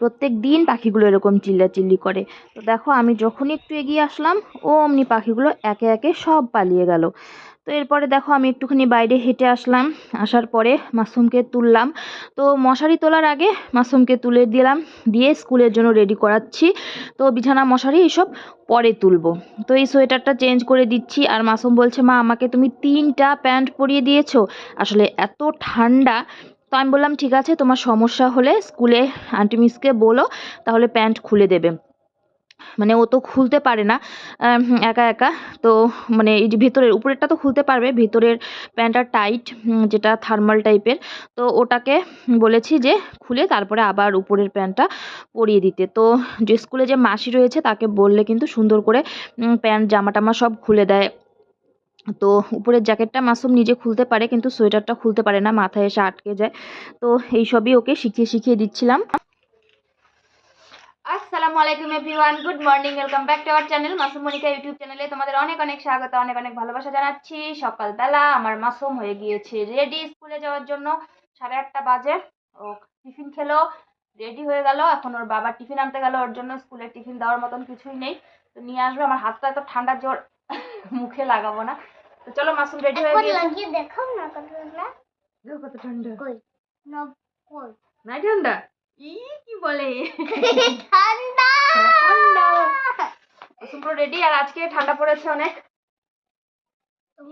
প্রত্যেক দিন পাখিগুলো এরকম চিল্লাচিল্লি করে। তো দেখো, আমি যখনই একটু এগিয়ে আসলাম ও অমনি পাখিগুলো একে একে সব পালিয়ে গেল। তো এরপরে দেখো আমি একটুখানি বাইরে হেঁটে আসলাম। আসার পরে মাসুমকে তুললাম। তো মশারি তোলার আগে মাসুমকে তুলে দিলাম, দিয়ে স্কুলের জন্য রেডি করাচ্ছি। তো বিছানা, মশারি এইসব পরে তুলবো। তো এই সোয়েটারটা চেঞ্জ করে দিচ্ছি আর মাসুম বলছে, মা, আমাকে তুমি তিনটা প্যান্ট পরিয়ে দিয়েছ। আসলে এত ঠান্ডা। তো আমি বললাম, ঠিক আছে, তোমার সমস্যা হলে স্কুলে আন্টি মিসকে বলো, তাহলে প্যান্ট খুলে দেবে। মানে ও তো খুলতে পারে না একা একা। তো মানে এই যে ভেতরের, উপরেরটা তো খুলতে পারবে, ভেতরের প্যান্টটা টাইট যেটা থার্মাল টাইপের। তো ওটাকে বলেছি যে খুলে তারপরে আবার উপরের প্যান্টটা পরিয়ে দিতে। তো যে স্কুলে যে মাসি রয়েছে তাকে বললে কিন্তু সুন্দর করে প্যান্ট জামা টামা সব খুলে দেয়। তো উপরের জ্যাকেটটা মাসুম নিজে খুলতে পারে, কিন্তু সোয়েটারটা খুলতে পারে না, মাথায় এসে আটকে যায়। তো এই সবই ওকে শিখিয়ে শিখিয়ে দিচ্ছিলাম। আসসালামু আলাইকুম everyone good morning welcome back to our channel Masum Monica YouTube চ্যানেলে তোমাদের অনেক অনেক স্বাগত অনেক অনেক ভালোবাসা জানাচ্ছি। সকালবেলা আমার মাসুম হয়ে গিয়েছে রেডি স্কুলে যাওয়ার জন্য সাড়ে আটটা বাজে ও টিফিন খেলো রেডি হয়ে গেল এখন ওর বাবা টিফিন আনতে গেল ওর জন্য স্কুলে টিফিন দেওয়ার মতন কিছুই নেই। তো নিয়ে আসবে আমার হাতটা এত ঠান্ডা জ্বর মুখে লাগাবো না। তো চলো মাসুম রেডি হয়ে গিয়েছে। লাগিয়ে দেখাও না কত ঠান্ডা। কই? না ঠান্ডা? ই কি বলে? ঠান্ডা! ঠান্ডা। পুরো রেডি আর আজকে ঠান্ডা পড়েছে অনেক।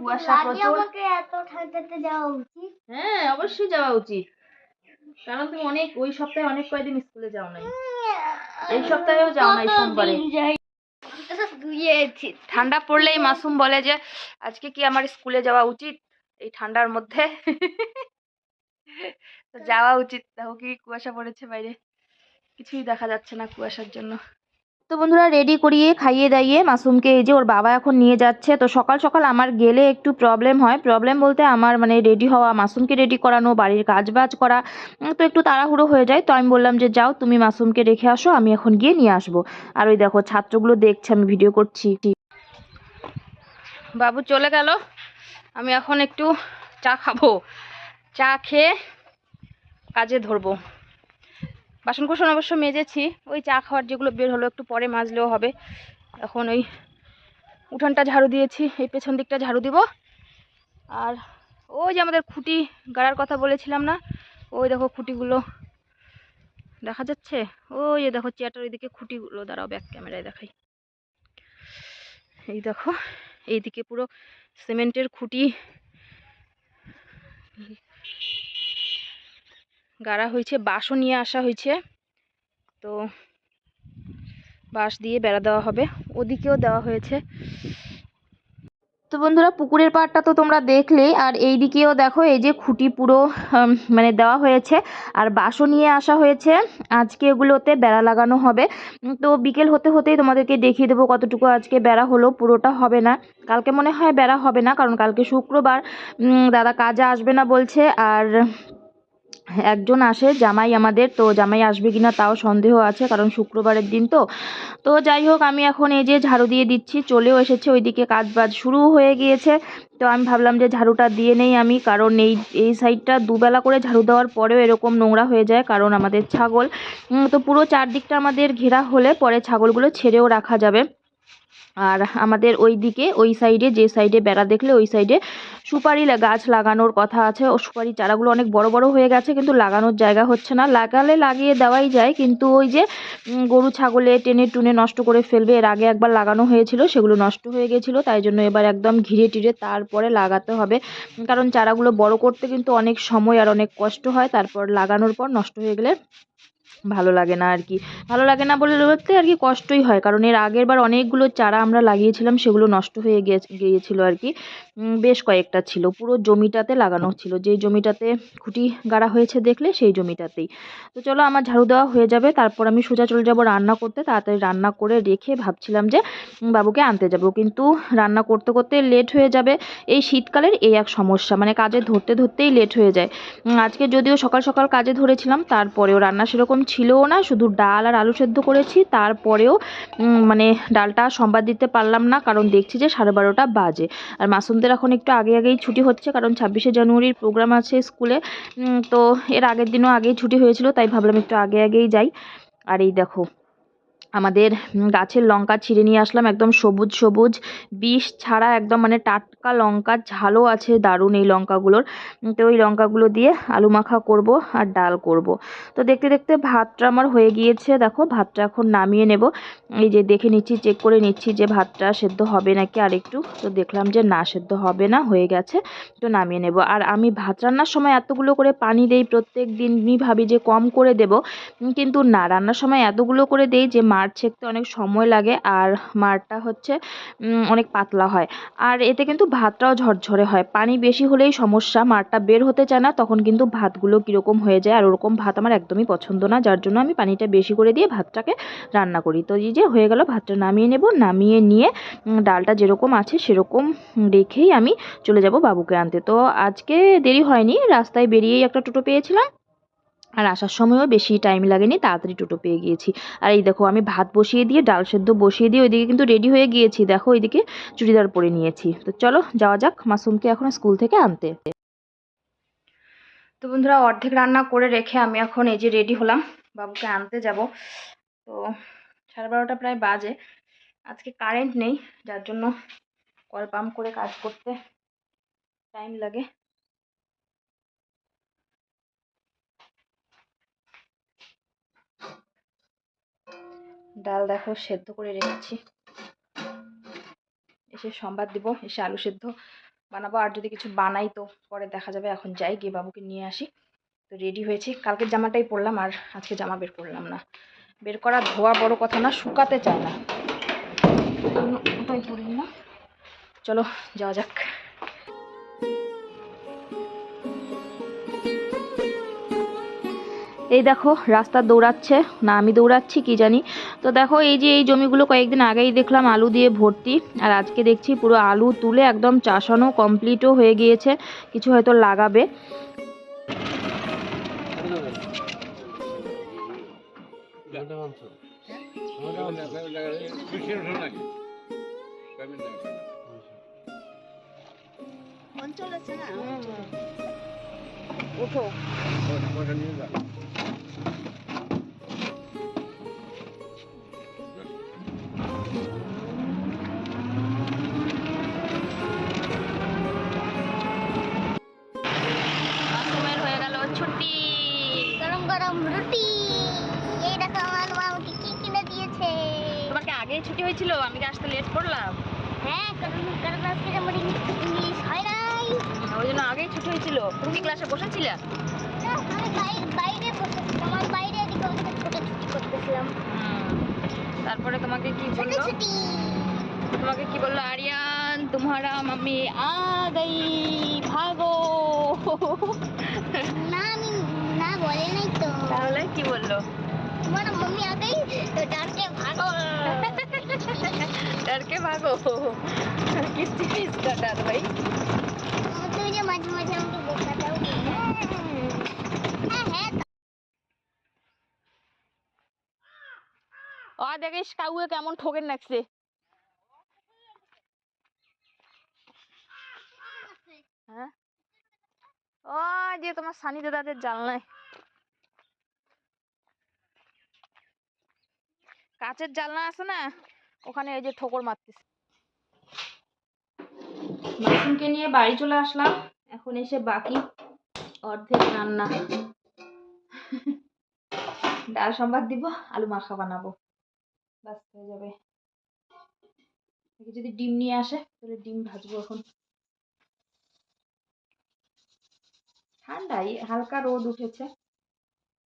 কুয়াশা প্রচুর। আমাকে এত ঠান্ডাতে যাওয়া উচিত? হ্যাঁ অবশ্যই যাওয়া উচিত। কারণ তুমি অনেক ওই সপ্তাহে অনেক কয়দিন স্কুলে যাও নাই? এই সপ্তাহেও যাও নাই সোমবারে। ঠান্ডা পড়লেই মাসুম বলে যে আজকে কি আমার স্কুলে যাওয়া উচিত? এই ঠান্ডার মধ্যে। তো যাওয়া উচিত। দেখো কি কুয়াশা পড়েছে বাইরে। কিছুই দেখা যাচ্ছে না কুয়াশার জন্য। তো বন্ধুরা রেডি করিয়ে খাইয়ে দাইয়ে মাসুমকে এই যে ওর বাবা এখন নিয়ে যাচ্ছে। তো সকাল সকাল আমার গেলে একটু প্রবলেম হয়। প্রবলেম বলতে আমার মানে রেডি হওয়া মাসুমকে রেডি করানো বাড়ির কাজ বাজ করা তো একটু তাড়াহুড়ো হয়ে যায়। তো আমি বললাম যে যাও তুমি মাসুমকে রেখে আসো আমি এখন গিয়ে নিয়ে আসব। আর ওই দেখো ছাত্রগুলো দেখছে আমি ভিডিও করছি। বাবু চলে গেল। আমি এখন একটু চা খাব। চা খেয়ে কাজে ধরবো। বাসন কোসন অবশ্য মেজেছি, ওই চা খাওয়ার যেগুলো বের হলো একটু পরে মাজলেও হবে। এখন ওই উঠানটা ঝাড়ু দিয়েছি, এই পেছন দিকটা ঝাড়ু দিব। আর ওই যে আমাদের খুঁটি গাড়ার কথা বলেছিলাম না, ওই দেখো খুঁটিগুলো দেখা যাচ্ছে? ওই যে দেখো চেয়ারটার ওইদিকে খুঁটিগুলো, দাঁড়াও ব্যাক ক্যামেরায় দেখাই। এই দেখো, এইদিকে পুরো সিমেন্টের খুঁটি। গাড়া হয়েছে, বাঁশও নিয়ে আসা হয়েছে। তো বাঁশ দিয়ে বেড়া দেওয়া হবে, ওদিকেও দেওয়া হয়েছে। তো বন্ধুরা, পুকুরের পাড়টা তো তোমরা দেখলেই আর এই দিকেও দেখো, এই যে খুঁটি পুরো মানে দেওয়া হয়েছে, আর বাঁশও নিয়ে আসা হয়েছে। আজকে এগুলোতে বেড়া লাগানো হবে। তো বিকেল হতে হতেই তোমাদেরকে দেখিয়ে দেবো কতটুকু আজকে বেড়া হলো, পুরোটা হবে না। কালকে মনে হয় বেড়া হবে না, কারণ কালকে শুক্রবার দাদা কাজে আসবে না বলছে, আর একজন আসে, জামাই আমাদের, তো জামাই আসবে কিনা তাও সন্দেহ আছে, কারণ শুক্রবারের দিন তো। তো যাই হোক, আমি এখন এই যে ঝাড়ু দিয়ে দিচ্ছি, চলেও এসেছে, ওইদিকে কাজ বাজ শুরু হয়ে গিয়েছে। তো আমি ভাবলাম যে ঝাড়ুটা দিয়ে নেই আমি, কারণ এই এই সাইডটা দুবেলা করে ঝাড়ু দেওয়ার পরেও এরকম নোংরা হয়ে যায়, কারণ আমাদের ছাগল তো পুরো চারদিকটা আমাদের ঘেরা হলে পরে ছাগলগুলো ছেড়েও রাখা যাবে। আর আমাদের ওই দিকে ওই সাইডে যে সাইডে বেড়া দেখলে ওই সাইডে সুপারি গাছ লাগানোর কথা আছে। ও সুপারি চারাগুলো অনেক বড় বড় হয়ে গেছে, কিন্তু লাগানোর জায়গা হচ্ছে না। লাগালে লাগিয়ে দেওয়াই যায়, কিন্তু ওই যে গরু ছাগলে টেনে টুনে নষ্ট করে ফেলবে, এর আগে একবার লাগানো হয়েছিল, সেগুলো নষ্ট হয়ে গেছিল, তাই জন্য এবার একদম ঘিরে টিরে তারপরে লাগাতে হবে। কারণ চারাগুলো বড় করতে কিন্তু অনেক সময় আর অনেক কষ্ট হয়, তারপর লাগানোর পর নষ্ট হয়ে গেলে ভালো লাগে না আর কি ভালো লাগে না বলে বলতে আর কি কষ্টই হয়, কারণ এর আগের বার অনেকগুলো চারা আমরা লাগিয়েছিলাম, সেগুলো নষ্ট হয়ে গিয়ে গিয়েছিল আর কি বেশ কয়েকটা ছিল। পুরো জমিটাতে লাগানো ছিল। যেই জমিটাতে খুঁটি গাড়া হয়েছে দেখলে সেই জমিটাতেই। তো চলো আমার ঝাড়ু দেওয়া হয়ে যাবে। তারপর আমি সোজা চলে যাব রান্না করতে। তাড়াতাড়ি রান্না করে রেখে ভাবছিলাম যে বাবুকে আনতে যাব। কিন্তু রান্না করতে করতে লেট হয়ে যাবে। এই শীতকালের এই এক সমস্যা। মানে কাজে ধরতে ধরতেই লেট হয়ে যায়। আজকে যদিও সকাল সকাল কাজে ধরেছিলাম, তারপরেও রান্না সেরকম ছিলও না। শুধু ডাল আর আলু সেদ্ধ করেছি। তারপরেও মানে ডালটা সম্বাদ দিতে পারলাম না। কারণ দেখছি যে সাড়ে বারোটা বাজে। আর মাসুমদের এখন একটু আগে আগেই ছুটি হচ্ছে, কারণ ছাব্বিশে জানুয়ারির প্রোগ্রাম আছে স্কুলে। তো এর আগের দিনও আগেই ছুটি হয়েছিল, তাই ভাবলাম একটু আগে আগেই যাই। আর এই দেখো আমাদের গাছের লঙ্কা ছিঁড়ে নিয়ে আসলাম একদম সবুজ সবুজ। বিষ ছাড়া একদম মানে টাটকা লঙ্কা, ঝালও আছে, দারুণ এই লঙ্কাগুলোর। তো ওই লঙ্কাগুলো দিয়ে আলু মাখা করব আর ডাল করব। তো দেখতে দেখতে ভাতটা আমার হয়ে গিয়েছে। দেখো, ভাতটা এখন নামিয়ে নেব। এই যে দেখে নিচ্ছি, চেক করে নিচ্ছি যে ভাতটা সেদ্ধ হবে নাকি আর একটু তো দেখলাম যে না, সেদ্ধ হবে না, হয়ে গেছে। তো নামিয়ে নেব। আর আমি ভাত রান্নার সময় এতগুলো করে পানি দেই, প্রত্যেক দিনই ভাবি যে কম করে দেব। কিন্তু না, রান্নার সময় এতগুলো করে দেই যে মার ছেঁকতে অনেক সময় লাগে আর মারটা হচ্ছে অনেক পাতলা হয়। আর এতে কিন্তু ভাতটাও ঝরঝরে হয়। পানি বেশি হলেই সমস্যা, মারটা বের হতে চায় না, তখন কিন্তু ভাতগুলো কীরকম হয়ে যায়। আর ওরকম ভাত আমার একদমই পছন্দ না, যার জন্য আমি পানিটা বেশি করে দিয়ে ভাতটাকে রান্না করি। তো এই যে হয়ে গেল, ভাতটা নামিয়ে নেব, নামিয়ে নিয়ে ডালটা যেরকম আছে সেরকম রেখেই আমি চলে যাব বাবুকে আনতে। তো আজকে দেরি হয়নি, রাস্তায় বেরিয়েই একটা টোটো পেয়েছিলাম। আর আসার সময়ও বেশি টাইম লাগেনি, তাড়াতাড়ি টোটো পেয়ে গিয়েছি। আর এই দেখো, আমি ভাত বসিয়ে দিয়ে, ডাল সেদ্ধ বসিয়ে দিয়ে ওইদিকে কিন্তু রেডি হয়ে গিয়েছি। দেখো, ওইদিকে চুড়িদার পরে নিয়েছি। তো চলো, যাওয়া যাক মাসুমকে এখন স্কুল থেকে আনতে। তো বন্ধুরা, অর্ধেক রান্না করে রেখে আমি এখন এই যে রেডি হলাম, বাবুকে আনতে যাব। তো সাড়ে বারোটা প্রায় বাজে। আজকে কারেন্ট নেই, যার জন্য কল পাম্প করে কাজ করতে টাইম লাগে। ডাল দেখো সেদ্ধ করে রেখেছি। এসে সম্বাদ দিব, এসে আলু সেদ্ধ বানাবো। আর যদি কিছু বানাই তো পরে দেখা যাবে, এখন যাই, গিয়ে বাবুকে নিয়ে আসি। তো রেডি হয়েছি। কালকের জামাটাই পরলাম, আর আজকে জামা বের করলাম না। বের করা ধোয়া বড় কথা না, শুকাতে চায় না। ওটাই পরে নিলাম। চলো, যাওয়া যাক। এই দেখো রাস্তা দৌড়াচ্ছে। না আমি দৌড়াচ্ছি কি জানি। তো দেখো এই যে এই জমিগুলো কয়েকদিন আগেই দেখলাম আলু দিয়ে ভর্তি। আর আজকে দেখছি পুরো আলু তুলে একদম চাষানো কমপ্লিটও হয়ে গিয়েছে। কিছু হয়তো লাগাবে। উঠো মাসুমের হয়েছিল আমি কি আসতে লেট করলাম? হ্যাঁ কারণ কারণ আজকে আমার ইংলিশ ইংলিশ হয় নাই। ওই জন্য আগেই ছুটি হয়েছিল। তুমি ক্লাসে বসেছিলে? না, আমি বাই- বাইরে বসেছিলাম আমার বাইরে এদিকে ওদিকে ছোটাছুটি করতেছিলাম। তারপরে তোমাকে কি বলল? তোমাকে কি বলল? আরিয়ান তোমারা মাম্মি আ গই ভাগো। না আমি না বলে নাই তো। তাহলে কি বলল? তোমার মম্মি আগেই ডাকে ভাগো। डर के भागो किस चीज का डर भाई তুমি যে মাঝে মাঝে আমাকে বোকা দাও হ্যাঁ হ্যাঁ और দেখিস কাউকে কেমন ঠোকের নাকছে হ্যাঁ ও যে তোমার সানি দাদাদের জানলায় কাচের জানলা আছে না ওখানে এই যে ঠোকর মারতেছে। মাসুমকে নিয়ে বাড়ি চলে আসলাম। এখন এসে বাকি অর্ধেক রান্না। ডাল সম্বাদ দিব, আলু মাখা বানাবো। ব্যাস, হয়ে যাবে। যদি ডিম নিয়ে আসে, তাহলে ডিম ভাজবো এখন। ঠান্ডাই, হালকা রোদ উঠেছে।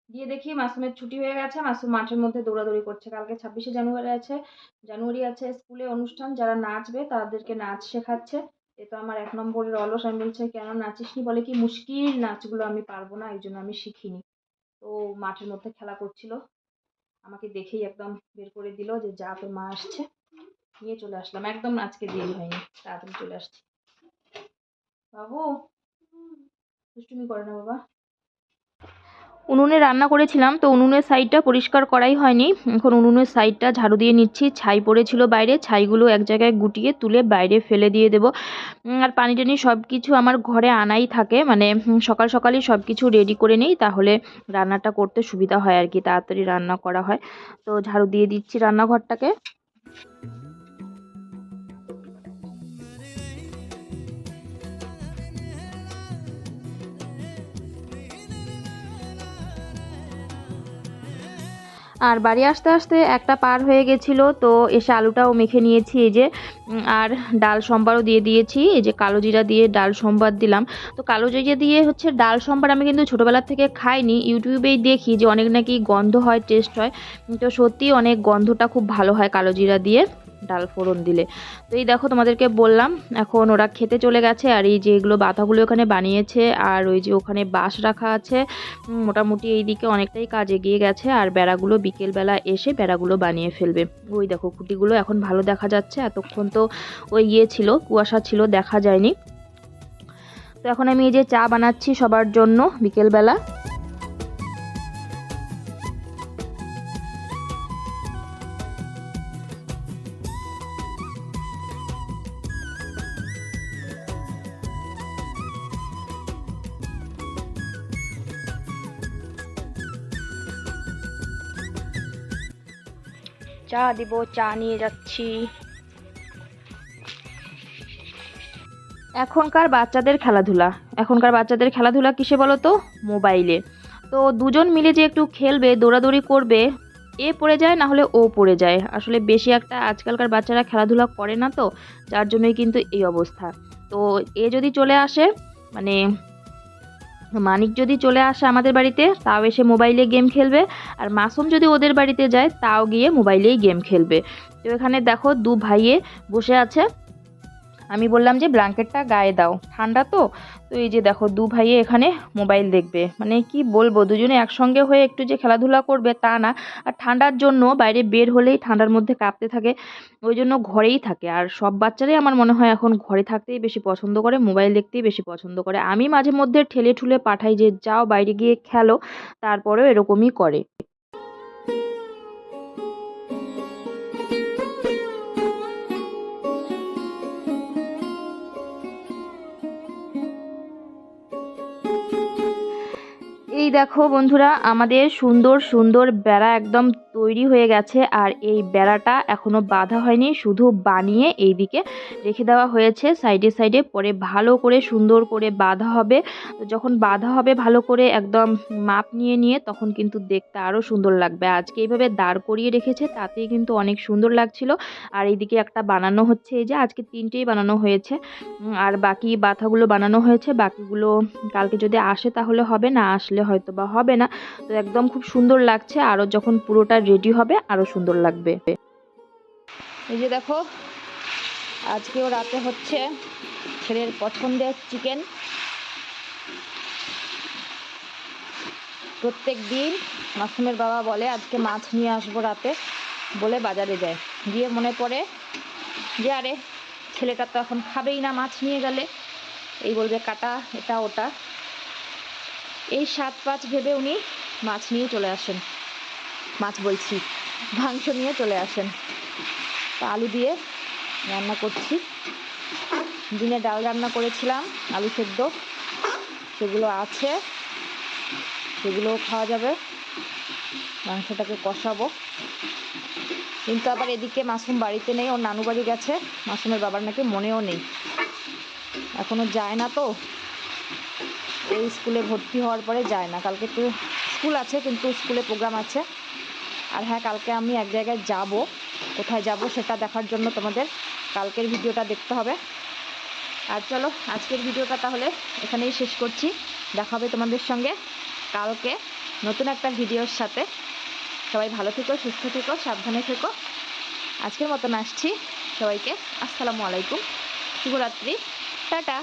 দিয়ে দেখি মাসুমের ছুটি হয়ে গেছে, মাসুম মাঠের মধ্যে দৌড়াদৌড়ি করছে। কালকে ছাব্বিশে জানুয়ারি আছে জানুয়ারি আছে স্কুলে অনুষ্ঠান, যারা নাচবে তাদেরকে নাচ শেখাচ্ছে। এ তো আমার এক নম্বরের অলস, আমি বলছে, কেন নাচিসনি? বলে কি, মুশকিল নাচগুলো আমি পারব না এই জন্য আমি শিখিনি। তো মাঠের মধ্যে খেলা করছিল। আমাকে দেখেই একদম বের করে দিল যে, যা, তোর মা আসছে। নিয়ে চলে আসলাম। একদম আজকে দেরি হয়নি, তাড়াতাড়ি চলে আসছি। বাবু, দুষ্টুমি করে না বাবা। উনুনে রান্না করেছিলাম, তো উনুনের সাইডটা পরিষ্কার করাই হয়নি। এখন উনুনের সাইডটা ঝাড়ু দিয়ে নিচ্ছি, ছাই পড়েছিল বাইরে, ছাইগুলো এক জায়গায় গুটিয়ে তুলে বাইরে ফেলে দিয়ে দেবো। আর পানি টানি সব কিছু আমার ঘরে আনাই থাকে মানে সকাল সকালই সব কিছু রেডি করে নিই, তাহলে রান্নাটা করতে সুবিধা হয় আর কি, তাড়াতাড়ি রান্না করা হয়। তো ঝাড়ু দিয়ে দিচ্ছি রান্নাঘরটাকে। আর বাড়ি আসতে আসতে একটা পার হয়ে গেছিল, তো এসে আলুটাও মেখে নিয়েছি এই যে আর ডাল সম্বারও দিয়ে দিয়েছি, এই যে কালো জিরা দিয়ে ডাল সম্বার দিলাম। তো কালো জিরা দিয়ে হচ্ছে ডাল সম্বার আমি কিন্তু ছোটোবেলার থেকে খাইনি, ইউটিউবেই দেখি যে অনেক নাকি গন্ধ হয়, টেস্ট হয়। তো সত্যি অনেক গন্ধটা খুব ভালো হয় কালো জিরা দিয়ে। ডাল ফোড়ন দিলে। তো এই দেখো তোমাদেরকে বললাম, এখন ওরা খেতে চলে গেছে আর এই যে এগুলো বাতাগুলো ওখানে বানিয়েছে আর ওই যে ওখানে বাঁশ রাখা আছে মোটামুটি এই দিকে অনেকটাই কাজ এগিয়ে গেছে আর বেড়াগুলো বিকেলবেলা এসে বেড়াগুলো বানিয়ে ফেলবে। ওই দেখো খুঁটিগুলো এখন ভালো দেখা যাচ্ছে, এতক্ষণ তো ওই ইয়ে ছিল, কুয়াশা ছিল, দেখা যায়নি। তো এখন আমি এই যে চা বানাচ্ছি সবার জন্য বিকেলবেলা। চা দিব, চা নিয়ে যাচ্ছি। এখনকার বাচ্চাদের খেলাধুলা। এখনকার বাচ্চাদের খেলাধুলা কিসে বলো তো মোবাইলে। তো দুজন মিলে যে একটু খেলবে, দৌড়াদৌড়ি করবে, এ পড়ে যায়, না হলে ও পড়ে যায়। আসলে বেশি একটা আজকালকার বাচ্চারা খেলাধুলা করে না তো, যার জন্যই কিন্তু এই অবস্থা। তো এ যদি চলে আসে মানে মানিক যদি চলে আসে আমাদের বাড়িতে, তাও এসে মোবাইলে গেম খেলবে। আর মাসুম যদি ওদের বাড়িতে যায়, তাও গিয়ে মোবাইলেই গেম খেলবে। তো এখানে দেখো দু ভাইয়ে বসে আছে। আমি বললাম যে ব্ল্যাঙ্কেটটা গায়ে দাও। ঠান্ডা তো? তো এই যে দেখো, দু ভাইয়ে এখানে মোবাইল দেখবে। মানে কি বলব, দুজনে একসঙ্গে হয়ে একটু যে খেলাধুলা করবে তা না। আর ঠান্ডার জন্য বাইরে বের হলেই ঠান্ডার মধ্যে কাঁপতে থাকে, ওই জন্য ঘরেই থাকে। আর সব বাচ্চারাই আমার মনে হয় এখন ঘরে থাকতেই বেশি পছন্দ করে, মোবাইল দেখতেই বেশি পছন্দ করে। আমি মাঝে মধ্যে ঠেলে ঠুলে পাঠাই যে, যাও বাইরে গিয়ে খেলো। তারপরেও এরকমই করে। দেখো বন্ধুরা, আমাদের সুন্দর সুন্দর বেড়া একদম তৈরি হয়ে গেছে আর এই বেড়াটা এখনও বাঁধা হয়নি, শুধু বানিয়ে এইদিকে রেখে দেওয়া হয়েছে। সাইডে সাইডে পরে ভালো করে সুন্দর করে বাঁধা হবে। যখন বাঁধা হবে ভালো করে একদম মাপ নিয়ে নিয়ে তখন কিন্তু দেখতে আরও সুন্দর লাগবে। আজকে এইভাবে দাঁড় করিয়ে রেখেছে, তাতেই কিন্তু অনেক সুন্দর লাগছিল। আর এইদিকে একটা বানানো হচ্ছে, এই যে আজকে তিনটেই বানানো হয়েছে। আর বাকি বাথাগুলো বানানো হয়েছে, বাকিগুলো কালকে যদি আসে তাহলে হবে, না আসলে হয়তো বা হবে না। তো একদম খুব সুন্দর লাগছে আরও যখন পুরোটা রেডি হবে আরও সুন্দর লাগবে। এই যে দেখো, আজকেও রাতে হচ্ছে ছেলের পছন্দের চিকেন প্রত্যেক দিন মাসুমের বাবা বলে, আজকে মাছ নিয়ে আসব রাতে বলে বাজারে যায়। গিয়ে মনে পড়ে যে, আরে ছেলেটা তো এখন খাবেই না মাছ নিয়ে গেলে। এই বলবে, কাটা এটা ওটা। এই সাত পাঁচ ভেবে উনি মাছ নিয়ে চলে আসেন। মাছ বলছি, মাংস নিয়ে চলে আসেন। তা আলু দিয়ে রান্না করছি। দিনে ডাল রান্না করেছিলাম, আলু সেদ্ধ। সেগুলো আছে, সেগুলোও খাওয়া যাবে। মাংসটাকে কষাবো। কিন্তু আবার এদিকে মাসুম বাড়িতে নেই, ওর নানু বাড়ি গেছে। মাসুমের বাবার নাকি মনেও নেই। এখনও যায় না তো। এই স্কুলে ভর্তি হওয়ার পরে যায় না। কালকে তো স্কুল আছে, কিন্তু স্কুলে প্রোগ্রাম আছে। আর হ্যাঁ কালকে আমি এক জায়গায় যাব। কোথায় যাব সেটা দেখার জন্য তোমাদের কালকের ভিডিওটা দেখতে হবে। আর চলো, আজকের ভিডিওটা তাহলে এখানেই শেষ করছি। দেখা হবে তোমাদের সঙ্গে কালকে নতুন একটা ভিডিওর সাথে। সবাই ভালো থেকো, সুস্থ থেকো, সাবধানে থেকো। আজকের মতন আসছি সবাইকে। আসসালামু আলাইকুম। শুভরাত্রি। টাটা।